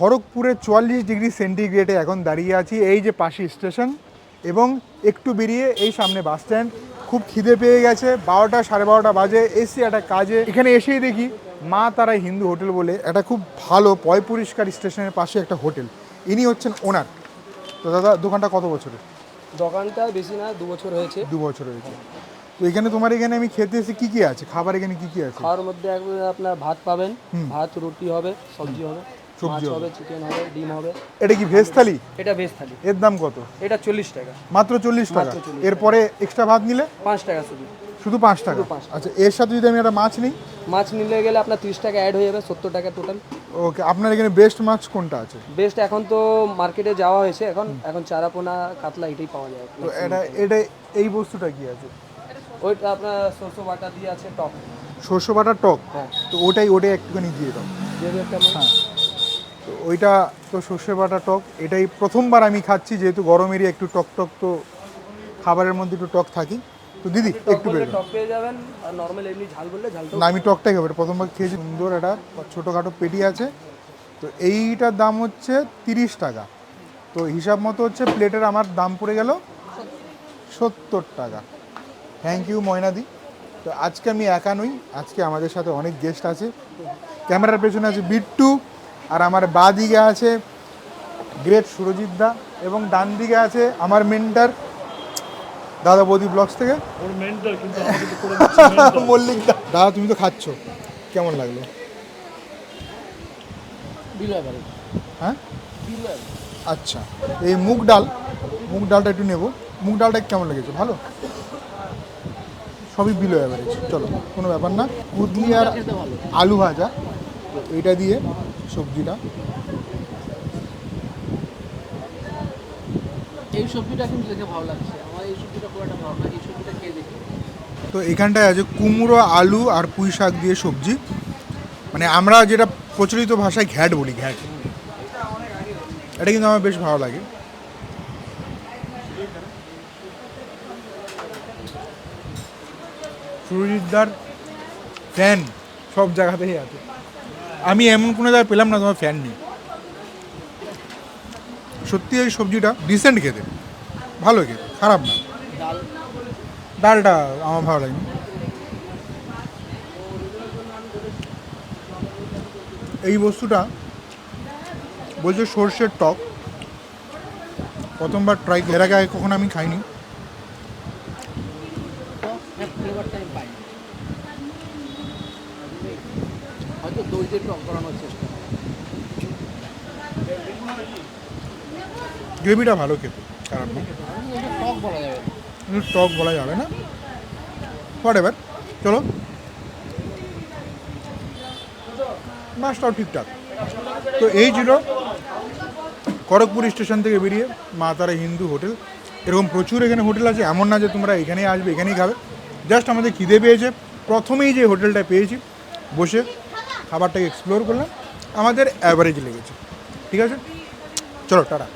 খড়গপুরে চুয়াল্লিশ ডিগ্রি সেন্টিগ্রেডে এখন দাঁড়িয়ে আছি এই যে পাশে স্টেশন এবং একটু বেরিয়ে এই সামনে বাস স্ট্যান্ড। খুব খিদে পেয়ে গেছে বারোটা সাড়ে বারোটা বাজে এসি একটা কাজে। এখানে এসেই দেখি মা তারা হিন্দু হোটেল বলে একটা খুব ভালো পয় পরিষ্কার স্টেশনের পাশে একটা হোটেল। ইনি হচ্ছেন ওনার। তো দাদা দোকানটা কত বছরের? দোকানটা বেশি না দু বছর হয়েছে। দু বছর হয়েছে। তো এখানে তোমার এখানে আমি খেতে এসে কি কি আছে? খাবার এখানে কি কি আছে? খাওয়ার মধ্যে একবার আপনার ভাত পাবেন ভাত রুটি হবে সবজি হবে। সবজি হবে চিকেন হবে ডিম হবে। এটা কি ভেজ থালি? এটা বেশ থালি। এর দাম কত? এটা চল্লিশ টাকা। মাত্র চল্লিশ টাকা। এরপরে এক্সট্রা ভাত নিলে? পাঁচ টাকা শুধু। শুধু পাঁচ টাকা? আচ্ছা এর সাথে যদি আমি একটা মাছ নিই? মাছ নিলে গেলে আপনার তিরিশ টাকা অ্যাড হয়ে যাবে সত্তর টাকা টোটাল ওকে আপনার এখানে বেস্ট মাছ কোনটা আছে? বেস্ট এখন তো মার্কেটে যাওয়া হয়েছে এখন এখন চারাপোনা কাতলা এটাই পাওয়া যায়। তো এটা এটা এই বস্তুটা কি আছে? ওইটা আপনার সরষে বাটা দিয়ে আছে টক। শস্য বাটার টক? হ্যাঁ। তো ওটাই ওটাই একটুখানি দিয়ে দাও। দিয়ে কেমন? তো ওইটা তো সর্ষে বাটা টক এটাই প্রথমবার আমি খাচ্ছি যেহেতু গরমেরই একটু টক টক তো খাবারের মধ্যে একটু টক থাকি। তো দিদি একটু টক পেয়ে যাবেন আর নর্মাল এমনি ঝাল বললে ঝাল না আমি টকটাই খাব প্রথমবার খেয়েছি সুন্দর একটা ছোটোখাটো পেটি আছে। তো এইটার দাম হচ্ছে তিরিশ টাকা। তো হিসাব মতো হচ্ছে প্লেটের আমার দাম পড়ে গেল সত্তর টাকা। থ্যাংক ইউ ময়নাদি। তো আজকে আমি একা নই আজকে আমাদের সাথে অনেক গেস্ট আছে। ক্যামেরার পেছনে আছে বিট্টু। আর আমার বা দিকে আছে গ্রেট সুরজিৎ দা এবং ডান দিকে আছে আমার মেন্টার দাদা বৌদি ব্লগস থেকে। মল্লিক দা। দাদা তুমি তো খাচ্ছ। কেমন লাগল? হ্যাঁ আচ্ছা এই মুগ ডাল মুগ ডালটা একটু নেব। মুগ ডালটা কেমন লেগেছে? ভালো? সবই বিলো অ্যাভারেজ চলো কোনো ব্যাপার না। কুদলি আর আলু ভাজা এইটা দিয়ে সবজিটা। এই সবজিটা কিন্তু দেখে ভালো লাগছে। আমার এই সবজিটা খুব একটা ভালো লাগে এই সবজিটা খেয়ে দেখি। তো এখানটায় আছে কুমড়ো আলু আর পুঁই শাক দিয়ে সবজি। মানে আমরা যেটা প্রচলিত ভাষায় ঘ্যাট বলি ঘ্যাট। এটা কিন্তু আমার বেশ ভালো লাগে। সুরজিৎদার ফ্যান সব জায়গাতেই আছে। আমি এমন কোনো জায়গায় পেলাম না তোমার ফ্যান নেই সত্যি এই সবজিটা ডিসেন্ট খেতে। ভালো খেতে, খারাপ না। ডাল ডালটা আমার ভালো লাগেনি। এই বস্তুটা বলছে সর্ষের টক। প্রথমবার ট্রাই এর আগে কখনো আমি খাইনি ফ্লেভারটা আমি পাই হয়তো দই দিয়ে টক করানোর চেষ্টা গ্রেভিটা ভালো খেতে খারাপ না টক বলা যাবে। টক বলা যাবে না? হোয়াট এবার চলো। মাছটাও ঠিকঠাক। তো এই ছিল খড়গপুর স্টেশন থেকে বেরিয়ে মা তারা হিন্দু হোটেল। এরকম প্রচুর এখানে হোটেল আছে এমন না যে তোমরা এখানেই আসবে এখানেই খাবে। জাস্ট আমাদের খিদে পেয়েছে। প্রথমেই যে হোটেলটা পেয়েছি বসে খাবারটাকে এক্সপ্লোর করলাম। আমাদের অ্যাভারেজ লেগেছে। ঠিক আছে? চলো টাটা।